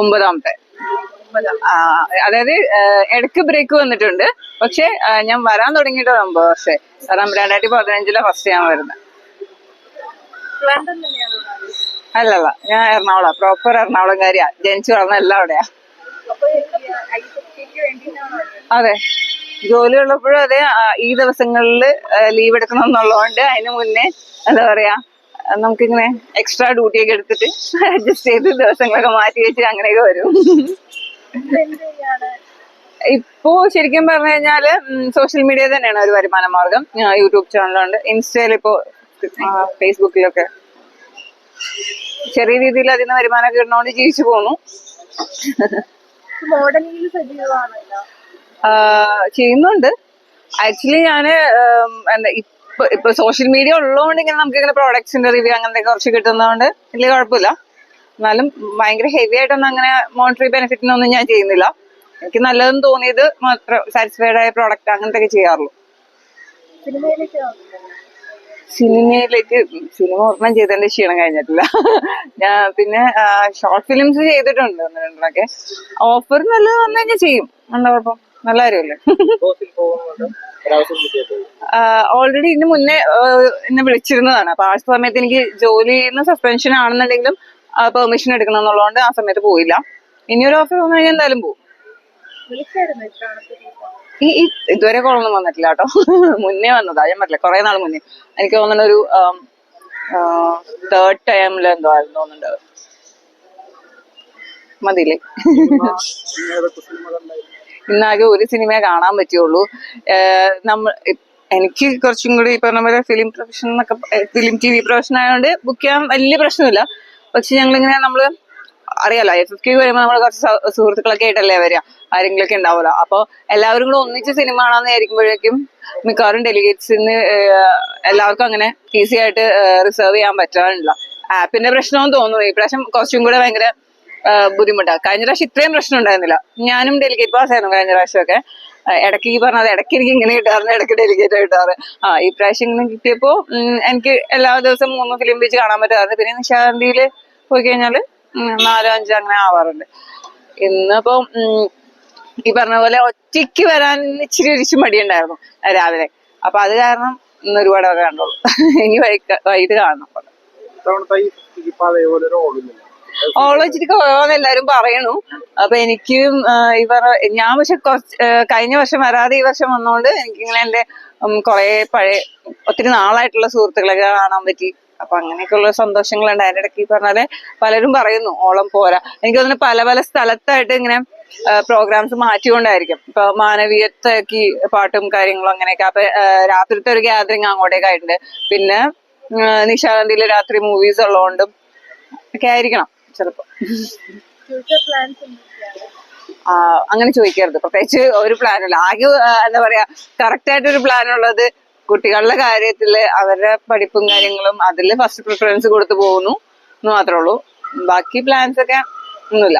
ഒമ്പതാമത്തെ. അതായത് ഇടയ്ക്ക് ബ്രേക്ക് വന്നിട്ടുണ്ട്. പക്ഷെ ഞാൻ വരാൻ തുടങ്ങിയിട്ട് ഒമ്പത് പക്ഷെ കാരണം രണ്ടായിരത്തി പതിനഞ്ചിലെ ഫസ്റ്റ് ഞാൻ വരുന്നത് അല്ലല്ല ഞാൻ എറണാകുളം. പ്രോപ്പർ എറണാകുളം കാര്യാ ജനിച്ചു വളർന്ന എല്ലാം അവിടെയാ? അതെ. ജോലി ഉള്ളപ്പോഴും അതെ ഈ ദിവസങ്ങളിൽ ലീവ് എടുക്കണം എന്നുള്ളതുകൊണ്ട് അതിന് മുന്നേ എന്താ പറയാ നമുക്കിങ്ങനെ എക്സ്ട്രാ ഡ്യൂട്ടി ഒക്കെ എടുത്തിട്ട് അഡ്ജസ്റ്റ് ചെയ്ത് ദിവസങ്ങളൊക്കെ മാറ്റി വെച്ച് അങ്ങനെയൊക്കെ വരും. ഇപ്പൊ ശരിക്കും പറഞ്ഞു കഴിഞ്ഞാൽ സോഷ്യൽ മീഡിയ തന്നെയാണ് ഒരു വരുമാന മാർഗം. യൂട്യൂബ് ചാനലുണ്ട് ഇൻസ്റ്റയിൽ ഇപ്പോ ഫേസ്ബുക്കിലൊക്കെ ചെറിയ രീതിയിൽ അതിൽ നിന്ന് വരുമാനം കിട്ടണോണ്ട് ജീവിച്ചു പോന്നു. ചെയ്യുന്നുണ്ട്. ആക്ച്വലി ഞാൻ ഇപ്പൊ സോഷ്യൽ മീഡിയ ഉള്ളതുകൊണ്ട് ഇങ്ങനെ നമുക്ക് ഇങ്ങനെ പ്രോഡക്ട്സിന്റെ റിവ്യൂ അങ്ങനത്തെ കുറച്ച് കിട്ടുന്നതുകൊണ്ട് വലിയ കുഴപ്പമില്ല. എന്നാലും ഭയങ്കര ഹെവി ആയിട്ടൊന്നും അങ്ങനെ മോണിറ്ററി ബെനിഫിറ്റിനൊന്നും ഞാൻ ചെയ്യുന്നില്ല. എനിക്ക് നല്ലതെന്ന് തോന്നിയത് മാത്രം സാറ്റിസ്ഫൈഡ് ആയ പ്രോഡക്റ്റ് അങ്ങനത്തെ ഒക്കെ ചെയ്യാറുള്ളൂ. സിനിമയിലേക്ക് സിനിമ ഒരെണ്ണം ചെയ്തതിന്റെ ക്ഷീണം കഴിഞ്ഞിട്ടില്ല. ഞാൻ പിന്നെ ഷോർട്ട് ഫിലിംസ് ചെയ്തിട്ടുണ്ട് ഒന്ന് രണ്ടെണ്ണൊക്കെ ഓഫർ നല്ലത് വന്നു കഴിഞ്ഞാൽ ചെയ്യും. എന്താ കുഴപ്പം? നല്ല കാര്യമല്ലേ ഓൾറെഡി ഇതിന് മുന്നേ എന്നെ വിളിച്ചിരുന്നതാണ്. അപ്പൊ ആ സമയത്ത് എനിക്ക് ജോലിന്ന് സസ്പെൻഷൻ ആണെന്നുണ്ടെങ്കിലും പെർമിഷൻ എടുക്കണം എന്നുള്ളതുകൊണ്ട് ആ സമയത്ത് പോയില്ല. ഇനി ഒരു ഓഫർ വന്നു കഴിഞ്ഞാൽ എന്തായാലും പോകും? ഈ ഇതുവരെ കോളൊന്നും വന്നിട്ടില്ല കേട്ടോ. മുന്നേ വന്നതാ. ഞാൻ പറ്റില്ല കുറെ നാൾ മുന്നേ. എനിക്ക് തോന്നുന്ന ഒരു തേർഡ് ടൈമിൽ എന്തോ ആയിരുന്നു തോന്നുന്നുണ്ട് മതിയില്ലേ? ഇന്നാകെ ഒരു സിനിമയെ കാണാൻ പറ്റുള്ളൂ. നമ്മൾ നമ്മ എനിക്ക് കുറച്ചും കൂടി ഈ പറഞ്ഞ പോലെ ഫിലിം പ്രൊഫഷൻ എന്നൊക്കെ ഫിലിം ടി വി പ്രൊഫഷൻ ആയതുകൊണ്ട് ബുക്ക് ചെയ്യാൻ വലിയ പ്രശ്നമില്ല. പക്ഷെ ഞങ്ങളിങ്ങനെ നമ്മൾ അറിയാലോ എഫ് എഫ് ക്യൂ വരുമ്പോൾ നമ്മൾ കുറച്ച് സുഹൃത്തുക്കളൊക്കെ ആയിട്ടല്ലേ വരിക. ആരെങ്കിലും ഒക്കെ ഉണ്ടാവുമല്ലോ. അപ്പോൾ എല്ലാവരും കൂടെ ഒന്നിച്ച് സിനിമ കാണാമെന്ന് വിചാരിക്കുമ്പോഴേക്കും മിക്കവാറും ഡെലിഗേറ്റ്സിന് എല്ലാവർക്കും അങ്ങനെ ഈസി ആയിട്ട് റിസർവ് ചെയ്യാൻ പറ്റാറില്ല. ആപ്പിന്റെ പ്രശ്നവും തോന്നുന്നു ഈ പ്രാവശ്യം കുറച്ചും കൂടെ ഭയങ്കര ബുദ്ധിമുട്ടാണ് കഴിഞ്ഞ പ്രാവശ്യം ഇത്രയും പ്രശ്നം ഉണ്ടായിരുന്നില്ല. ഞാനും ഡെലിഗേറ്റ് പാസ് ആയിരുന്നു കഴിഞ്ഞ പ്രാവശ്യമൊക്കെ. ഇടയ്ക്ക് ഈ പറഞ്ഞത് ഇടയ്ക്ക് എനിക്ക് ഇങ്ങനെ കിട്ടാറുണ്ട് ഇടയ്ക്ക് ഡെലിഗേറ്റ് കിട്ടാറ് ആ ഈ പ്രാവശ്യം ഇങ്ങനെ കിട്ടിയപ്പോ എനിക്ക് എല്ലാ ദിവസവും മൂന്ന് ഫിലിം വെച്ച് കാണാൻ പറ്റാറുണ്ട്. പിന്നെ നിശാന്തിയിൽ പോയി കഴിഞ്ഞാൽ നാലോ അഞ്ചോ അങ്ങനെ ആവാറുണ്ട്. ഇന്നിപ്പോ ഈ പറഞ്ഞ പോലെ ഒറ്റയ്ക്ക് വരാൻ ഇച്ചിരി ഇരിച്ചു മടിയുണ്ടായിരുന്നു രാവിലെ. അപ്പൊ അത് കാരണം ഇന്ന് ഒരുപാട് ഒക്കെ കണ്ടോളൂ ഇനി വൈക- വൈകിട്ട് കാണണം. ഓൾ കുറവാന്ന് എല്ലാരും പറയണു. അപ്പൊ എനിക്കും ഇവർ ഞാൻ പക്ഷെ കഴിഞ്ഞ വർഷം വരാതെ ഈ വർഷം വന്നോണ്ട് എനിക്കിങ്ങനെ എന്റെ കുറെ പഴയ ഒത്തിരി നാളായിട്ടുള്ള സുഹൃത്തുക്കളൊക്കെ കാണാൻ പറ്റി. അപ്പൊ അങ്ങനെയൊക്കെയുള്ള സന്തോഷങ്ങളുണ്ട്. അതിന്റെ ഇടയ്ക്ക് ഈ പറഞ്ഞാൽ പലരും പറയുന്നു ഓളം പോരാ. എനിക്ക് തോന്നുന്നു പല പല സ്ഥലത്തായിട്ട് ഇങ്ങനെ പ്രോഗ്രാംസ് മാറ്റിക്കൊണ്ടായിരിക്കും. ഇപ്പൊ മാനവീയത്തേക്ക് പാട്ടും കാര്യങ്ങളും അങ്ങനെയൊക്കെ. അപ്പൊ രാത്രിത്തെ ഒരു ഗ്യാതറിങ് അങ്ങോട്ടേക്കായിട്ടുണ്ട്. പിന്നെ നിശാഗന്ധിയിൽ രാത്രി മൂവീസ് ഉള്ളതുകൊണ്ടും ഒക്കെ ആയിരിക്കണം. ചിലപ്പോ. അങ്ങനെ ചോദിക്കരുത്. പ്രത്യേകിച്ച് ഒരു പ്ലാനല്ല ആകെ എന്താ പറയാ കറക്റ്റ് ആയിട്ട് ഒരു പ്ലാൻ ഉള്ളത് കുട്ടികളുടെ കാര്യത്തിൽ അവരുടെ പഠിപ്പും കാര്യങ്ങളും അതിൽ ഫസ്റ്റ് പ്രിഫറൻസ് കൊടുത്തു പോകുന്നു എന്ന് മാത്രമേ ഉള്ളൂ. ബാക്കി പ്ലാൻസ് ഒക്കെ ഒന്നുമില്ല.